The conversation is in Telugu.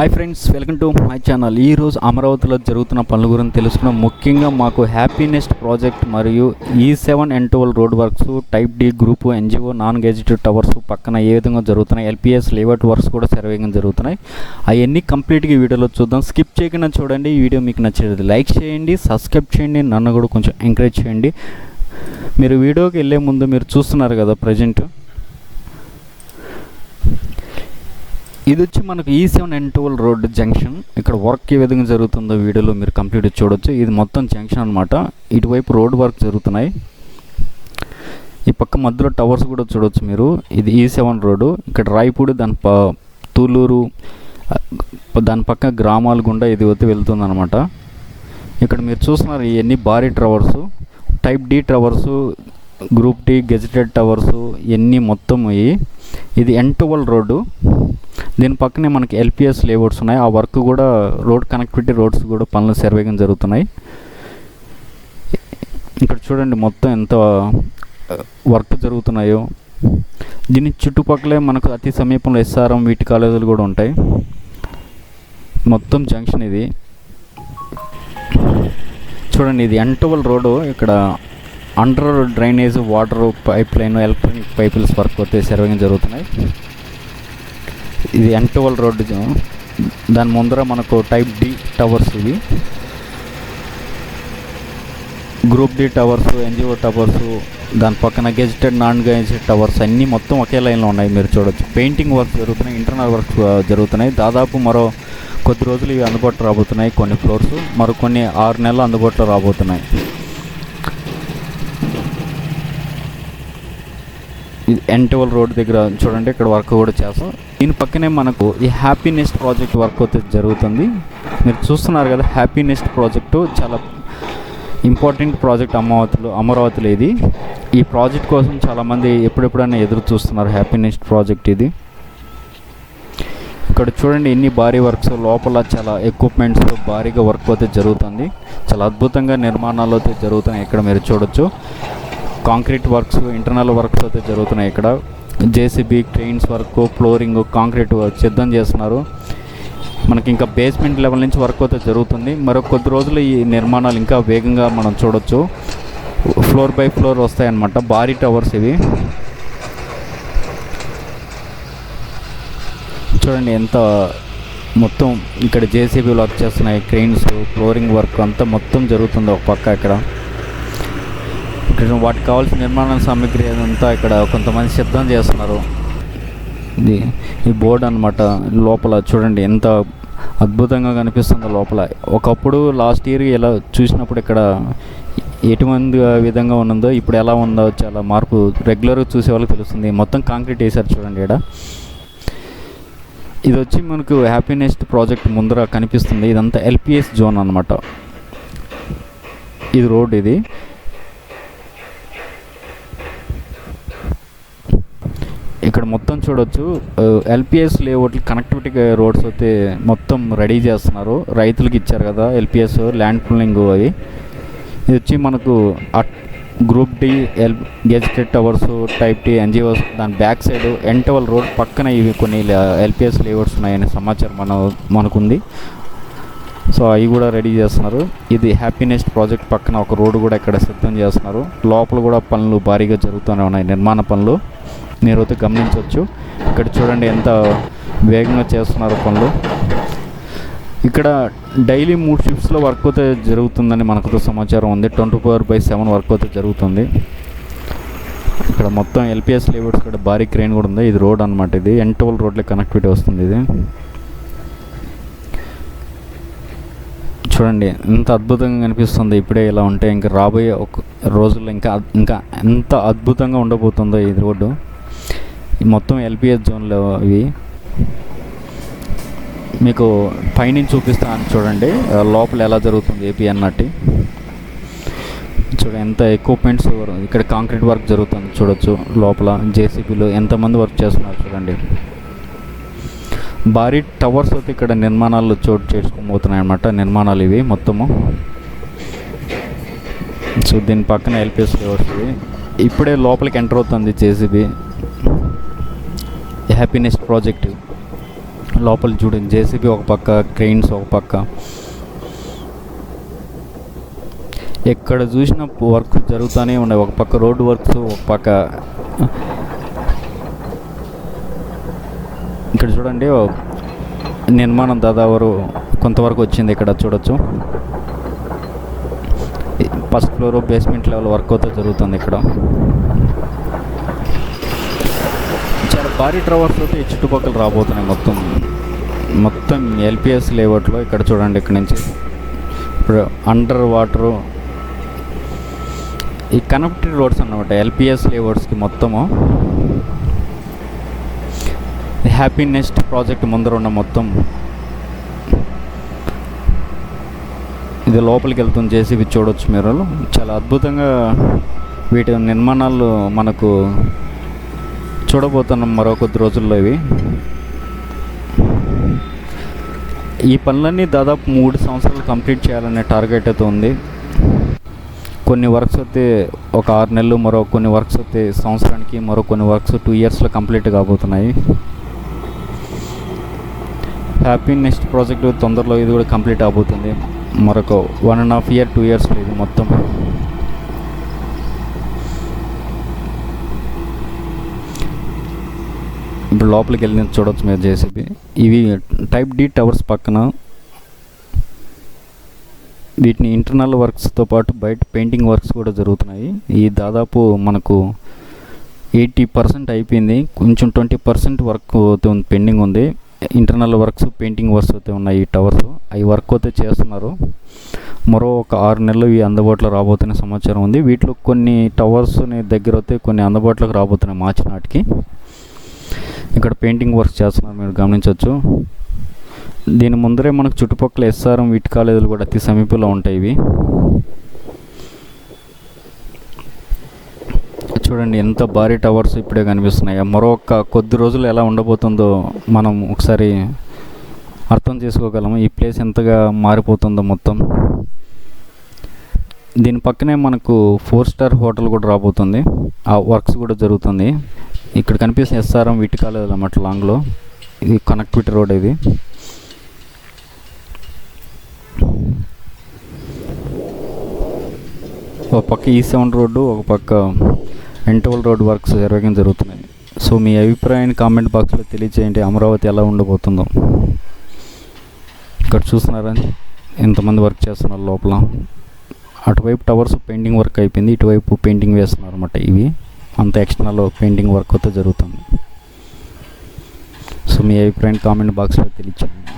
Hi friends welcome to my channel ఈరోజు అమరావతిలో జరుగుతున్న పనుల గురించి తెలుసుకున్న ముఖ్యంగా మాకు హ్యాపీనెస్ట్ ప్రాజెక్ట్ మరియు ఈ seven N twelve road works type D group NGO non gazetted towers పక్కన ఏ విధంగా జరుగుతున్నాయి? ఎల్పిఎస్ లేఅవుట్ వర్క్స్ కూడా సర్వేగా జరుగుతున్నాయి. అవన్నీ కంప్లీట్గా వీడియోలో చూద్దాం. స్కిప్ చేయకుండా చూడండి. ఈ వీడియో మీకు నచ్చేది లైక్ చేయండి సబ్స్క్రైబ్ చేయండి నన్ను కూడా కొంచెం ఎంకరేజ్ చేయండి. మీరు వీడియోకి వెళ్ళే ముందు మీరు చూస్తున్నారు కదా ప్రజెంట్ ఇది వచ్చి మనకు ఈ seven N twelve road junction. ఇక్కడ వర్క్ ఏ విధంగా జరుగుతుందో వీడియోలో మీరు కంప్లీట్ చూడొచ్చు. ఇది మొత్తం జంక్షన్ అనమాట ఇటువైపు రోడ్ వర్క్ జరుగుతున్నాయి. ఈ పక్క మధ్యలో టవర్స్ కూడా చూడొచ్చు మీరు. ఇది e ఈ సెవెన్ రోడ్డు ఇక్కడ రాయపూడి దాని ప తూలూరు దాని పక్క గ్రామాల గుండా ఇది వచ్చి వెళ్తుంది అనమాట ఇక్కడ మీరు చూస్తున్నారు ఇవన్నీ భారీ towers. Type D towers group D gazetted towers ఇవన్నీ మొత్తం ఇవి ఇది ఎన్ ట్వెల్వ్ రోడ్డు. దీని పక్కనే మనకి ఎల్పిఎస్ లేఅవుట్స్ ఉన్నాయి. ఆ వర్క్ కూడా రోడ్ కనెక్టివిటీ రోడ్స్ కూడా పనులు సర్వేగం జరుగుతున్నాయి. ఇక్కడ చూడండి మొత్తం ఎంత వర్క్ జరుగుతున్నాయో. దీని చుట్టుపక్కలే మనకు అతి సమీపంలో ఎస్ఆర్ఎం వీటి కాలేజీలు కూడా ఉంటాయి. మొత్తం జంక్షన్ ఇది. చూడండి ఇది ఎంటోవల్ రోడ్డు ఇక్కడ under drainage water pipe line electronic పైపుల్స్ work అయితే సర్వేగా జరుగుతున్నాయి. ఇది ఎన్ ట్వెల్వ్ రోడ్డు దాని ముందర మనకు టైప్ డి టవర్స్ ఇవి. Group D towers NGO towers దాని పక్కన గెజిటెడ్ నాన్ గెజిటెడ్ టవర్స్ అన్నీ మొత్తం ఒకే లైన్లో ఉన్నాయి మీరు చూడొచ్చు. పెయింటింగ్ వర్క్ జరుగుతున్నాయి ఇంటర్నల్ వర్క్ జరుగుతున్నాయి. దాదాపు మరో కొద్ది రోజులు ఇవి అందుబాటులో రాబోతున్నాయి కొన్ని ఫ్లోర్స్. మరో కొన్ని ఆరు నెలలు అందుబాటులో రాబోతున్నాయి. ఎన్టీవల్ రోడ్ దగ్గర చూడండి ఇక్కడ వర్క్ కూడా చేస్తాం. దీని పక్కనే మనకు ఈ హ్యాపీనెస్ట్ ప్రాజెక్ట్ వర్క్ అయితే జరుగుతుంది. మీరు చూస్తున్నారు కదా హ్యాపీనెస్ట్ ప్రాజెక్టు చాలా ఇంపార్టెంట్ ప్రాజెక్ట్ అమరావతిలో అమరావతిలో ఇది. ఈ ప్రాజెక్ట్ కోసం చాలామంది ఎప్పుడెప్పుడైనా ఎదురు చూస్తున్నారు హ్యాపీనెస్ట్ ప్రాజెక్ట్ ఇది. ఇక్కడ చూడండి ఎన్ని భారీ వర్క్స్ లోపల చాలా ఎక్విప్మెంట్స్ భారీగా వర్క్ అయితే జరుగుతుంది. చాలా అద్భుతంగా నిర్మాణాలు అయితే జరుగుతున్నాయి. ఇక్కడ మీరు చూడొచ్చు. కాంక్రీట్ వర్క్స్ ఇంటర్నల్ వర్క్స్ అయితే జరుగుతున్నాయి ఇక్కడ. JCB trains work flooring concrete work సిద్ధం చేస్తున్నారు. మనకి ఇంకా బేస్మెంట్ లెవెల్ నుంచి వర్క్ అయితే జరుగుతుంది. మరో కొద్ది రోజులు ఈ నిర్మాణాలు ఇంకా వేగంగా మనం చూడొచ్చు. ఫ్లోర్ బై ఫ్లోర్ వస్తాయన్నమాట. భారీ టవర్స్ ఇవి. చూడండి ఎంత మొత్తం ఇక్కడ జేసీబీ వర్క్ చేస్తున్నాయి. క్రెయిన్స్ ఫ్లోరింగ్ వర్క్ అంతా మొత్తం జరుగుతుంది ఒక పక్క ఇక్కడ. ఇక్కడ వాటికి కావాల్సిన నిర్మాణ సామాగ్రి అదంతా ఇక్కడ కొంతమంది సిద్ధం చేస్తున్నారు. ఇది ఈ బోర్డు అనమాట లోపల చూడండి ఎంత అద్భుతంగా కనిపిస్తుంది లోపల. ఒకప్పుడు లాస్ట్ ఇయర్ ఇలా చూసినప్పుడు ఇక్కడ ఎటువంటి విధంగా ఉన్నదో ఇప్పుడు ఎలా ఉందో చాలా మార్పు రెగ్యులర్గా చూసే వాళ్ళకి తెలుస్తుంది. మొత్తం కాంక్రీట్ వేసారు చూడండి ఇక్కడ. ఇది వచ్చి మనకు హ్యాపీనెస్ట్ ప్రాజెక్ట్ ముందర కనిపిస్తుంది. ఇదంతా ఎల్పిఎస్ జోన్ అనమాట ఇది రోడ్ ఇది. ఇక్కడ మొత్తం చూడొచ్చు. ఎల్పిఎస్ లేఅవుట్లు కనెక్టివిటీ రోడ్స్ అయితే మొత్తం రెడీ చేస్తున్నారు. రైతులకు ఇచ్చారు కదా ఎల్పిఎస్ ల్యాండ్ పూలింగ్ అవి. ఇది వచ్చి మనకు group D L gazetted towers type T NGOs దాని బ్యాక్ సైడ్ ఎంటవల్ రోడ్ పక్కన ఇవి కొన్ని ఎల్పిఎస్ లేఅవుట్స్ ఉన్నాయనే సమాచారం మన మనకుంది. సో అవి కూడా రెడీ చేస్తున్నారు. ఇది హ్యాపీనెస్ట్ ప్రాజెక్ట్ పక్కన ఒక రోడ్డు కూడా ఇక్కడ సిద్ధం చేస్తున్నారు. లోపల కూడా పనులు భారీగా జరుగుతూనే ఉన్నాయి. నిర్మాణ పనులు. మీరు అయితే గమనించవచ్చు. ఇక్కడ చూడండి ఎంత వేగంగా చేస్తున్నారు పనులు. ఇక్కడ డైలీ మూడు షిఫ్ట్స్లో వర్క్ అయితే జరుగుతుందని మనకు సమాచారం ఉంది. Twenty four by seven work అయితే జరుగుతుంది. ఇక్కడ మొత్తం ఎల్పిఎస్ లేబర్స్ ఇక్కడ భారీ క్రెయిన్ కూడా ఉంది. ఇది రోడ్ అనమాట ఇది. ఎన్టోల్ రోడ్లో కనెక్టివిటీ వస్తుంది ఇది. చూడండి ఎంత అద్భుతంగా కనిపిస్తుంది. ఇప్పుడే ఇలా ఉంటే ఇంకా రాబోయే ఒక రోజుల్లో ఇంకా ఇంకా ఎంత అద్భుతంగా ఉండబోతుందో ఈ రోడ్డు. మొత్తం ఎల్పిఎస్ జోన్లో ఇవి మీకు పైనుంచి చూపిస్తాను చూడండి. లోపల ఎలా జరుగుతుంది ఏపీ అన్నట్టు. చూడ ఎంత ఎక్విప్మెంట్స్ ఇక్కడ కాంక్రీట్ వర్క్ జరుగుతుంది చూడొచ్చు. లోపల జేసీబీలు ఎంతమంది వర్క్ చేస్తున్నారు చూడండి. భారీ టవర్స్ అయితే ఇక్కడ నిర్మాణాలు చోటు చేసుకోబోతున్నాయి అన్నమాట. నిర్మాణాలు ఇవి మొత్తము. సో దీని పక్కన ఎల్పిఎస్ ఇవి. ఇప్పుడే లోపలికి ఎంటర్ అవుతుంది జేసీబీ. హ్యాపీనెస్ ప్రాజెక్ట్ లోపల చూడండి జేసీబీ ఒక పక్క క్రెయిన్స్ ఒక పక్క. ఎక్కడ చూసిన వర్క్ జరుగుతూనే ఉన్నాయి ఒక పక్క రోడ్డు వర్క్స్ ఒక పక్క ఇక్కడ చూడండి నిర్మాణం దాదాపు కొంతవరకు వచ్చింది ఇక్కడ చూడొచ్చు. First floor basement level work అయితే జరుగుతుంది ఇక్కడ చాలా భారీ ట్రవర్స్ అయితే ఈ చుట్టుపక్కల రాబోతున్నాయి మొత్తం. మొత్తం ఎల్పిఎస్ లేఅవుట్లో ఇక్కడ చూడండి ఇక్కడ నుంచి. ఇప్పుడు అండర్ వాటరు ఈ కనెక్టెడ్ రోడ్స్ అన్నమాట ఎల్పిఎస్ లేఅవుట్స్కి మొత్తము. హ్యాపీనెస్ట్ ప్రాజెక్ట్ ముందర ఉన్న మొత్తం. ఇది లోపలికి వెళ్తుంది జేసీబీ చూడొచ్చు మీరు. చాలా అద్భుతంగా వీటి నిర్మాణాలు మనకు చూడబోతున్నాం మరో కొద్ది రోజుల్లో ఇవి. ఈ పనులన్నీ దాదాపు మూడు సంవత్సరాలు కంప్లీట్ చేయాలనే టార్గెట్ అయితే ఉంది. కొన్ని వర్క్స్ అయితే ఒక ఆరు నెలలు మరో కొన్ని వర్క్స్ అయితే సంవత్సరానికి మరో కొన్ని వర్క్స్ టూ ఇయర్స్లో కంప్లీట్ కాబోతున్నాయి. హ్యాపీ నెక్స్ట్ ప్రాజెక్ట్ తొందరలో ఇది కూడా కంప్లీట్ అవబోతుంది మరొక one and half year two ఇయర్స్లో ఇది మొత్తం. ఇప్పుడు లోపలికి వెళ్ళిన చూడవచ్చు మీరు జేసీబీ. ఇవి టైప్ డి టవర్స్ పక్కన. వీటిని ఇంటర్నల్ వర్క్స్తో పాటు బయట పెయింటింగ్ వర్క్స్ కూడా జరుగుతున్నాయి. ఈ దాదాపు మనకు ఎయిటీ పర్సెంట్ అయిపోయింది. కొంచెం ట్వంటీ పర్సెంట్ వర్క్ అయితే ఉంది పెండింగ్ ఉంది. ఇంటర్నల్ వర్క్స్ పెయింటింగ్ వర్క్స్ అయితే ఉన్నాయి ఈ టవర్స్. అవి వర్క్ అయితే చేస్తున్నారు. మరో ఒక ఆరు నెలలు ఇవి అందుబాటులో రాబోతున్న సమాచారం ఉంది. వీటిలో కొన్ని టవర్స్ దగ్గర అయితే కొన్ని అందుబాటులోకి రాబోతున్నాయి మార్చి నాటికి. ఇక్కడ పెయింటింగ్ వర్క్ చేస్తున్నారు మీరు గమనించవచ్చు. దీని ముందరే మనకు చుట్టుపక్కల ఎస్ఆర్ఎం వీటి కాలేజీలు కూడా అతి సమీపంలో ఉంటాయి ఇవి. చూడండి ఎంత భారీ టవర్స్ ఇప్పుడే కనిపిస్తున్నాయి. మరొక కొద్ది రోజులు ఎలా ఉండబోతుందో మనం ఒకసారి అర్థం చేసుకోగలము. ఈ ప్లేస్ ఎంతగా మారిపోతుందో మొత్తం. దీని పక్కనే మనకు ఫోర్ స్టార్ హోటల్ కూడా రాబోతుంది. ఆ వర్క్స్ కూడా జరుగుతుంది. ఇక్కడ కనిపిస్తున్న ఎస్ఆర్ఎం వీటి కాలేదు అన్నమాట లాంగ్లో ఇది కనెక్టివిటీ రోడ్ ఇది. ఒక పక్క ఈ సెవెన్ రోడ్డు ఒక పక్క ఎంటోల్ రోడ్ వర్క్స్ జరగడం జరుగుతున్నాయి. సో మీ అభిప్రాయాన్ని కామెంట్ బాక్స్లో తెలియచేయండి. అమరావతి ఎలా ఉండబోతుందో. ఇక్కడ చూస్తున్నారా? ఎంతమంది వర్క్ చేస్తున్నారు లోపల? అటువైపు టవర్స్ పెయింటింగ్ వర్క్ అయిపోయింది. ఇటువైపు పెయింటింగ్ వేస్తున్నారు అనమాట ఇవి. అంత ఎక్స్టర్నల్ పెయింటింగ్ వర్క్ అయితే జరుగుతుంది. సో మీ అభిప్రాయం కామెంట్ బాక్స్లో తెలియచేయండి.